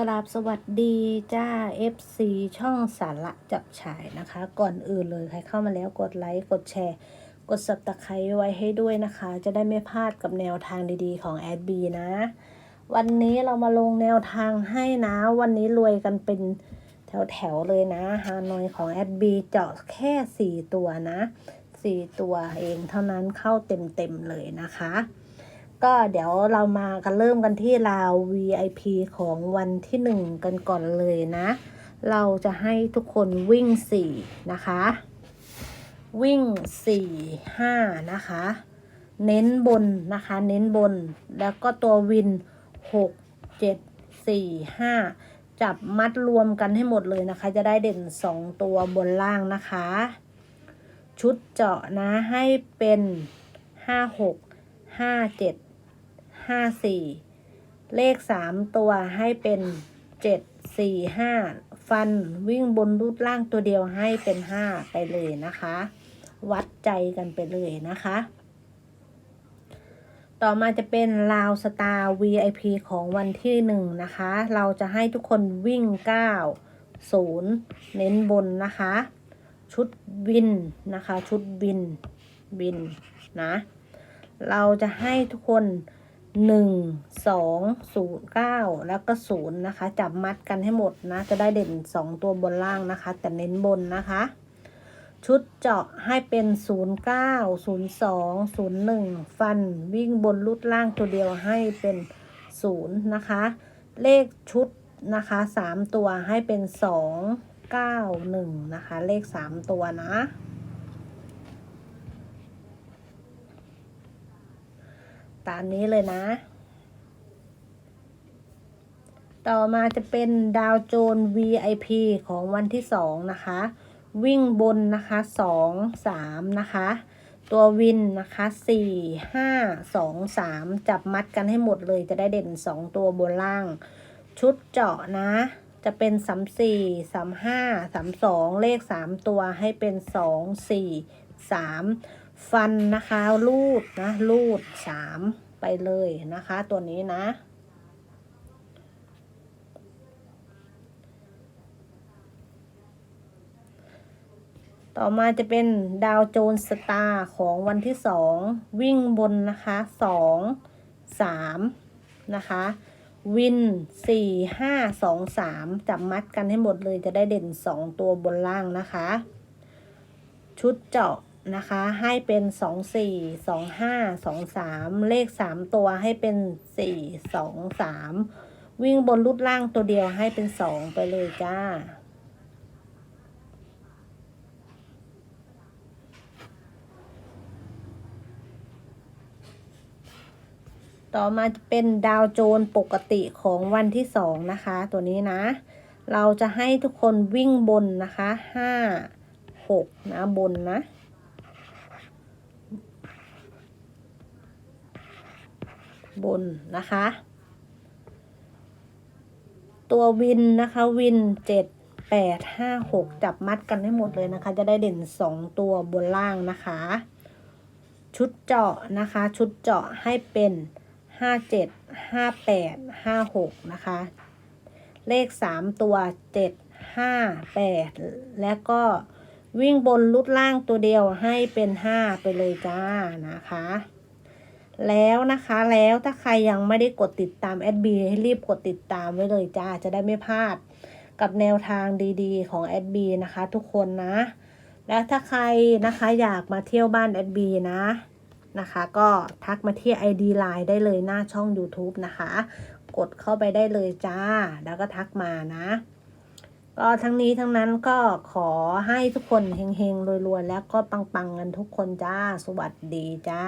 กราบสวัสดีจ้า FC ช่องสาระจับฉายนะคะ ก่อนอื่นเลยใครเข้ามาแล้วกดไลค์กดแชร์ กดสับตะไคร้ไว้ให้ด้วยนะคะ จะได้ไม่พลาดกับแนวทางดีๆของแอดบีนะ วันนี้เรามาลงแนวทางให้นะ วันนี้รวยกันเป็นแถวๆเลยนะฮานอยของแอดบีเจาะแค่ 4 ตัวนะ 4 ตัวเองเท่านั้นเข้าเต็มๆเลยนะคะ ก็เดี๋ยวเรามากันเริ่มกันที่ราว VIP ของวันที่หนึ่งกันก่อนเลยนะ เราจะให้ทุกคนวิ่งสี่นะคะ วิ่งสี่ห้านะคะ เน้นบนนะคะ เน้นบน แล้วก็ตัววินหกเจ็ดสี่ห้าจับมัดรวมกันให้หมดเลยนะคะ จะได้เด่นสองตัวบนล่างนะคะ ชุดเจาะนะให้เป็นห้าหกห้าเจ็ด ห้าสี่เลขสามตัวให้เป็นเจ็ดสี่ห้าฟันวิ่งบนรูดล่างตัวเดียวให้เป็นห้าไปเลยนะคะ วัดใจกันไปเลยนะคะ ต่อมาจะเป็นลาวสตาร์ VIP ของวันที่หนึ่งนะคะ เราจะให้ทุกคนวิ่ง9 0เน้นบนนะคะ ชุดวินนะคะ ชุดวินวินนะ เราจะให้ทุกคน 1 2 0 9แล้วก็0นะคะ จับมัดกันให้หมดนะ จะได้เด่น2ตัวบนล่างนะคะ แต่เน้นบนนะคะ ชุดเจาะให้เป็น09 02 01ฟันวิ่งบนลุดล่างตัวเดียวให้เป็น0นะคะ เลขชุดนะคะ3ตัวให้เป็น2 9 1นะคะ เลข3ตัวนะ ตามนี้เลยนะ ต่อมาจะเป็นดาวโจน VIP ของวันที่2นะคะ วิ่งบนนะคะสองสามนะคะ ตัววินนะคะสี่ห้าสองสามจับมัดกันให้หมดเลยจะได้เด่นสองตัวบนล่าง ชุดเจาะนะจะเป็นสามสี่สามห้าสามสองเลขสามตัวให้เป็นสองสี่สามฟันนะคะลูดนะลูดสาม ไปเลยนะคะ ตัวนี้นะ ต่อมาจะเป็นดาวโจนสตาร์ของวันที่สองวิ่งบนนะคะสองสามนะคะวินสี่ห้าสองสามจับมัดกันให้หมดเลยจะได้เด่นสองตัวบนล่างนะคะ ชุดเจาะ นะคะ ให้เป็นสองสี่สองห้าสองสามเลขสามตัวให้เป็นสี่สองสามวิ่งบนรุดล่างตัวเดียวให้เป็นสองไปเลยจ้าต่อมาเป็นดาวโจนปกติของวันที่สองนะคะ ตัวนี้นะ เราจะให้ทุกคนวิ่งบนนะคะห้าหกนะบนนะ บนนะคะ ตัววินนะคะวินเจ็ดแปดห้าหกจับมัดกันให้หมดเลยนะคะ จะได้เด่นสองตัวบนล่างนะคะ ชุดเจาะนะคะ ชุดเจาะให้เป็นห้าเจ็ดห้าแปดห้าหกนะคะ เลขสามตัวเจ็ดห้าแปดและก็วิ่งบนลุดล่างตัวเดียวให้เป็นห้าไปเลยจ้านะคะ แล้วนะคะแล้วถ้าใครยังไม่ได้กดติดตามแอดบีให้รีบกดติดตามไว้เลยจ้าจะได้ไม่พลาดกับแนวทางดีๆ ของแอดบีนะคะทุกคนนะ แล้วถ้าใครนะคะอยากมาเที่ยวบ้านแอดบีนะนะคะ ก็ทักมาที่ ID Line ได้เลยหน้าช่อง YouTube นะคะ กดเข้าไปได้เลยจ้า แล้วก็ทักมานะก็ทั้งนี้ทั้งนั้นก็ขอให้ทุกคนเฮงๆรวยๆ แล้วก็ปังๆกันทุกคนจ้า สวัสดีจ้า